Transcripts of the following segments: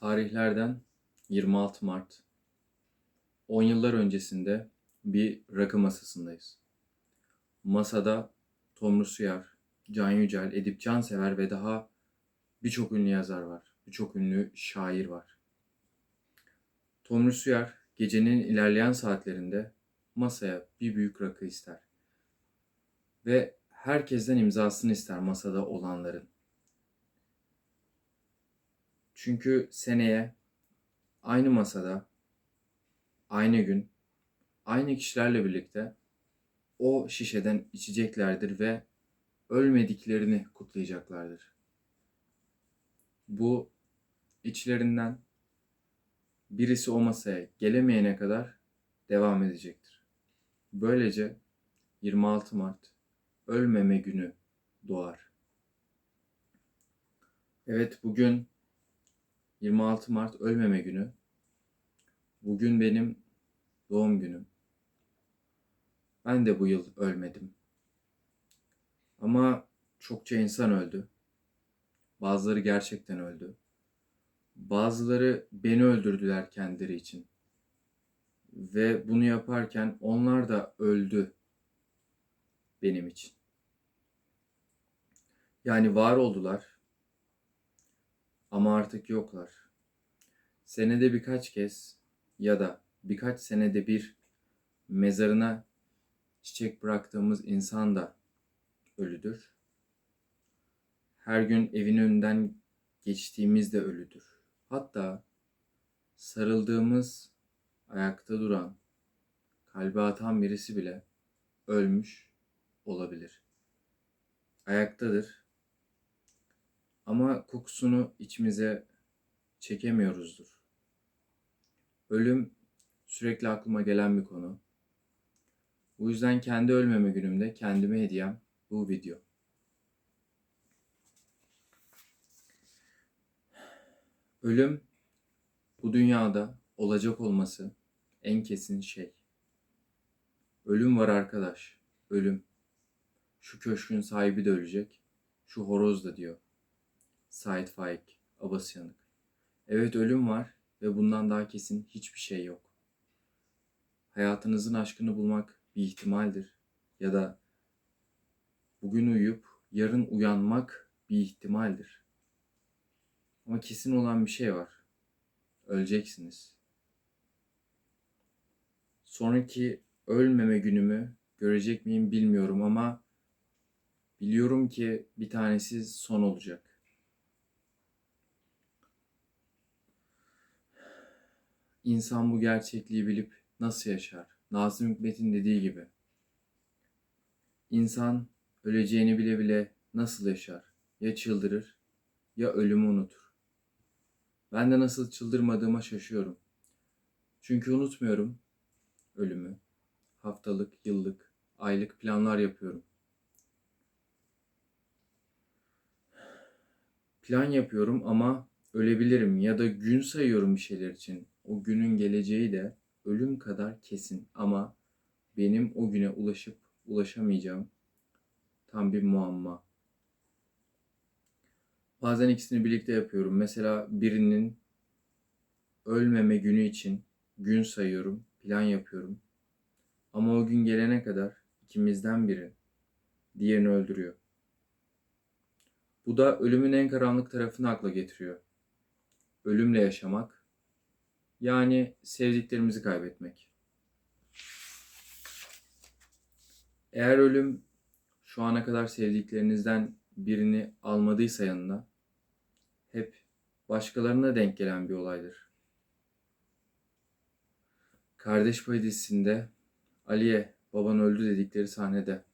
Tarihlerden 26 Mart. 10 yıllar öncesinde bir rakı masasındayız. Masada Tomris Uyar, Can Yücel, Edip Cansever ve daha birçok ünlü yazar var. Birçok ünlü şair var. Tomris Uyar gecenin ilerleyen saatlerinde masaya bir büyük rakı ister. Ve herkesten imzasını ister masada olanların. Çünkü seneye aynı masada, aynı gün, aynı kişilerle birlikte o şişeden içeceklerdir ve ölmediklerini kutlayacaklardır. Bu içlerinden birisi o masaya gelemeyene kadar devam edecektir. Böylece 26 Mart ölmeme günü doğar. Evet bugün 26 Mart ölmeme günü. Bugün benim doğum günüm. Ben de bu yıl ölmedim. Ama çokça insan öldü. Bazıları gerçekten öldü. Bazıları beni öldürdüler kendileri için. Ve bunu yaparken onlar da öldü benim için. Yani var oldular ama artık yoklar. Senede birkaç kez ya da birkaç senede bir mezarına çiçek bıraktığımız insan da ölüdür. Her gün evin önünden geçtiğimiz de ölüdür. Hatta sarıldığımız, ayakta duran, kalbi atan birisi bile ölmüş olabilir. Ayaktadır ama kokusunu içimize çekemiyoruzdur. Ölüm sürekli aklıma gelen bir konu. Bu yüzden kendi ölmeme günümde kendime hediyem bu video. Ölüm bu dünyada olacak olması en kesin şey. Ölüm var arkadaş, ölüm. Şu köşkün sahibi de ölecek, şu horoz da diyor. Said Faik, Abbas Yanık. Evet ölüm var ve bundan daha kesin hiçbir şey yok. Hayatınızın aşkını bulmak bir ihtimaldir. Ya da bugün uyuyup yarın uyanmak bir ihtimaldir. Ama kesin olan bir şey var. Öleceksiniz. Sonraki ölmeme günümü görecek miyim bilmiyorum ama biliyorum ki bir tanesi son olacak. İnsan bu gerçekliği bilip nasıl yaşar? Nazım Hikmet'in dediği gibi. İnsan öleceğini bile bile nasıl yaşar? Ya çıldırır ya ölümü unutur. Ben de nasıl çıldırmadığıma şaşıyorum. Çünkü unutmuyorum ölümü. Haftalık, yıllık, aylık planlar yapıyorum. Plan yapıyorum ama ölebilirim ya da gün sayıyorum bir şeyler için. O günün geleceği de ölüm kadar kesin ama benim o güne ulaşıp ulaşamayacağım tam bir muamma. Bazen ikisini birlikte yapıyorum. Mesela birinin ölmeme günü için gün sayıyorum, plan yapıyorum. Ama o gün gelene kadar ikimizden biri diğerini öldürüyor. Bu da ölümün en karanlık tarafını akla getiriyor. Ölümle yaşamak, yani sevdiklerimizi kaybetmek. Eğer ölüm şu ana kadar sevdiklerinizden birini almadıysa yanına, hep başkalarına denk gelen bir olaydır. Kardeş Payı dizisinde Ali'ye baban öldü dedikleri sahnede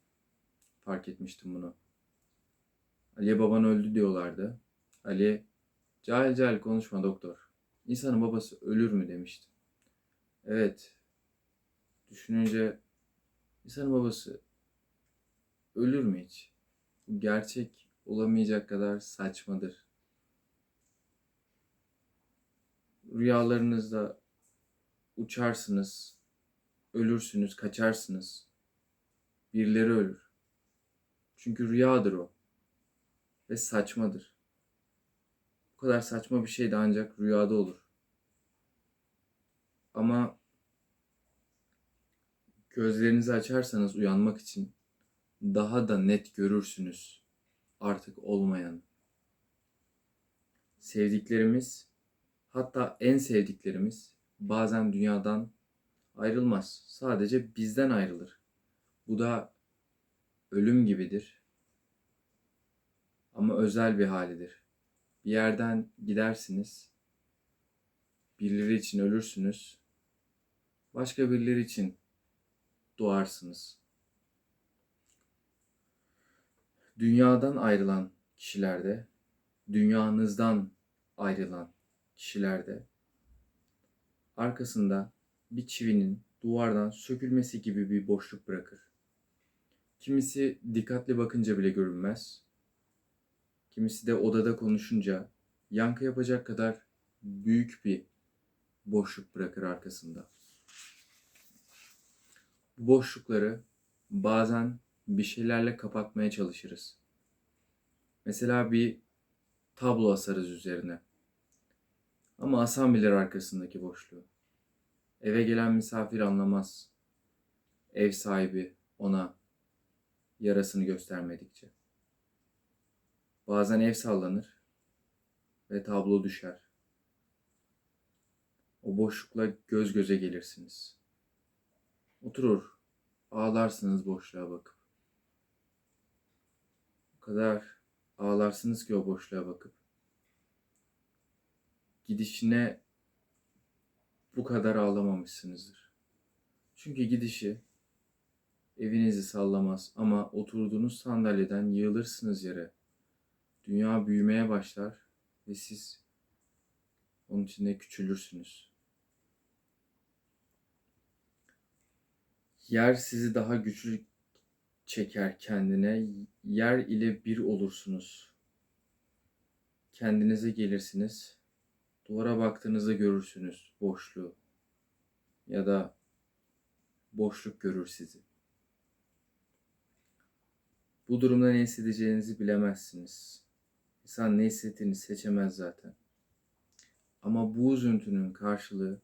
fark etmiştim bunu. Ali'ye baban öldü diyorlardı. Ali cahil cahil konuşma doktor. İnsanın babası ölür mü demişti. Evet. Düşününce insanın babası ölür mü hiç? Bu gerçek olamayacak kadar saçmadır. Rüyalarınızda uçarsınız, ölürsünüz, kaçarsınız. Birileri ölür. Çünkü rüyadır o. Ve saçmadır. Kadar saçma bir şey de ancak rüyada olur. Ama gözlerinizi açarsanız uyanmak için daha da net görürsünüz artık olmayanı. Sevdiklerimiz, hatta en sevdiklerimiz bazen dünyadan ayrılmaz. Sadece bizden ayrılır. Bu da ölüm gibidir. Ama özel bir halidir. Bir yerden gidersiniz. Birileri için ölürsünüz. Başka birileri için doğarsınız. Dünyadan ayrılan kişilerde, dünyanızdan ayrılan kişilerde arkasında bir çivinin duvardan sökülmesi gibi bir boşluk bırakır. Kimisi dikkatli bakınca bile görünmez. Kimisi de odada konuşunca yankı yapacak kadar büyük bir boşluk bırakır arkasında. Bu boşlukları bazen bir şeylerle kapatmaya çalışırız. Mesela bir tablo asarız üzerine. Ama asan bilir arkasındaki boşluğu. Eve gelen misafir anlamaz. Ev sahibi ona yarasını göstermedikçe. Bazen ev sallanır ve tablo düşer. O boşlukla göz göze gelirsiniz. Oturur, ağlarsınız boşluğa bakıp. O kadar ağlarsınız ki o boşluğa bakıp. Gidişine bu kadar ağlamamışsınızdır. Çünkü gidişi evinizi sallamaz ama oturduğunuz sandalyeden yığılırsınız yere. Dünya büyümeye başlar ve siz onun içinde küçülürsünüz. Yer sizi daha güçlü çeker kendine. Yer ile bir olursunuz. Kendinize gelirsiniz. Duvara baktığınızda görürsünüz boşluğu. Ya da boşluk görür sizi. Bu durumda ne hissedeceğinizi bilemezsiniz. İnsan ne hissettiğini seçemez zaten. Ama bu üzüntünün karşılığı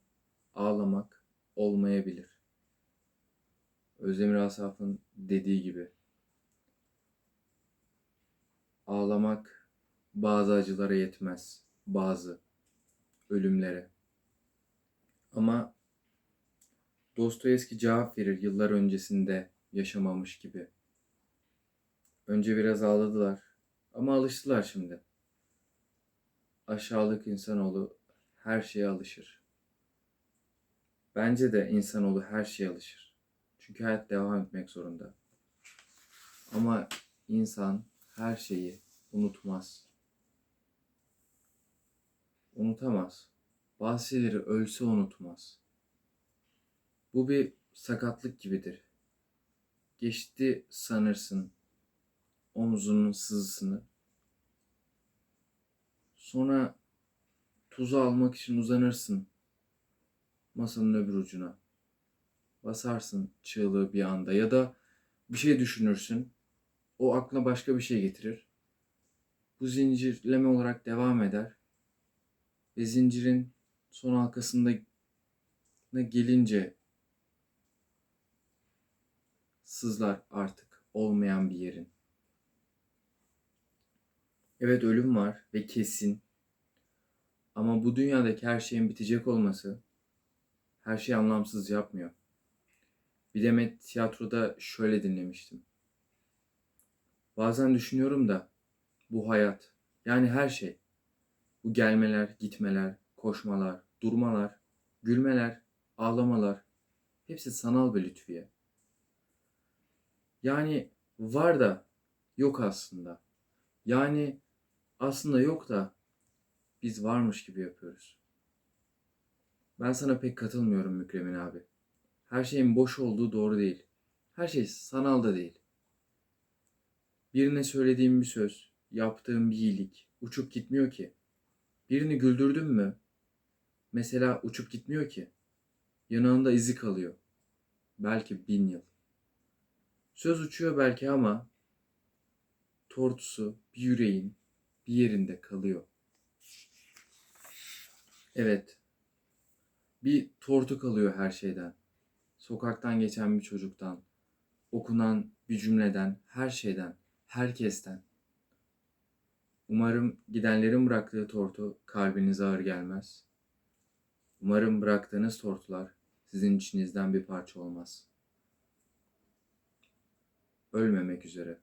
ağlamak olmayabilir. Özdemir Asaf'ın dediği gibi. Ağlamak bazı acılara yetmez. Bazı ölümlere. Ama Dostoyevski cevap verir yıllar öncesinde yaşamamış gibi. Önce biraz ağladılar ama alıştılar şimdi. Aşağılık insanoğlu her şeye alışır. Bence de insanoğlu her şeye alışır. Çünkü hayat devam etmek zorunda. Ama insan her şeyi unutmaz. Unutamaz. Bazı şeyleri ölse unutmaz. Bu bir sakatlık gibidir. Geçti sanırsın omzunun sızısını. Sonra tuzu almak için uzanırsın masanın öbür ucuna. Basarsın çığlığı bir anda ya da bir şey düşünürsün. O aklına başka bir şey getirir. Bu zincirleme olarak devam eder. Ve zincirin son halkasında gelince sızlar artık olmayan bir yerin. Evet ölüm var ve kesin. Ama bu dünyadaki her şeyin bitecek olması her şeyi anlamsız yapmıyor. Bir demet tiyatroda şöyle dinlemiştim. Bazen düşünüyorum da bu hayat yani her şey bu gelmeler, gitmeler, koşmalar, durmalar, gülmeler, ağlamalar hepsi sanal bir lütfiye. Yani var da yok aslında. Yani aslında yok da biz varmış gibi yapıyoruz. Ben sana pek katılmıyorum Mükremin abi. Her şeyin boş olduğu doğru değil. Her şey sanal da değil. Birine söylediğim bir söz, yaptığım bir iyilik uçup gitmiyor ki. Birini güldürdün mü? Mesela uçup gitmiyor ki. Yanağında izi kalıyor. Belki bin yıl. Söz uçuyor belki ama tortusu bir yüreğin bir yerinde kalıyor. Evet. Bir tortu kalıyor her şeyden. Sokaktan geçen bir çocuktan, okunan bir cümleden, her şeyden, herkesten. Umarım gidenlerin bıraktığı tortu kalbinize ağır gelmez. Umarım bıraktığınız tortular sizin içinizden bir parça olmaz. Ölmemek üzere.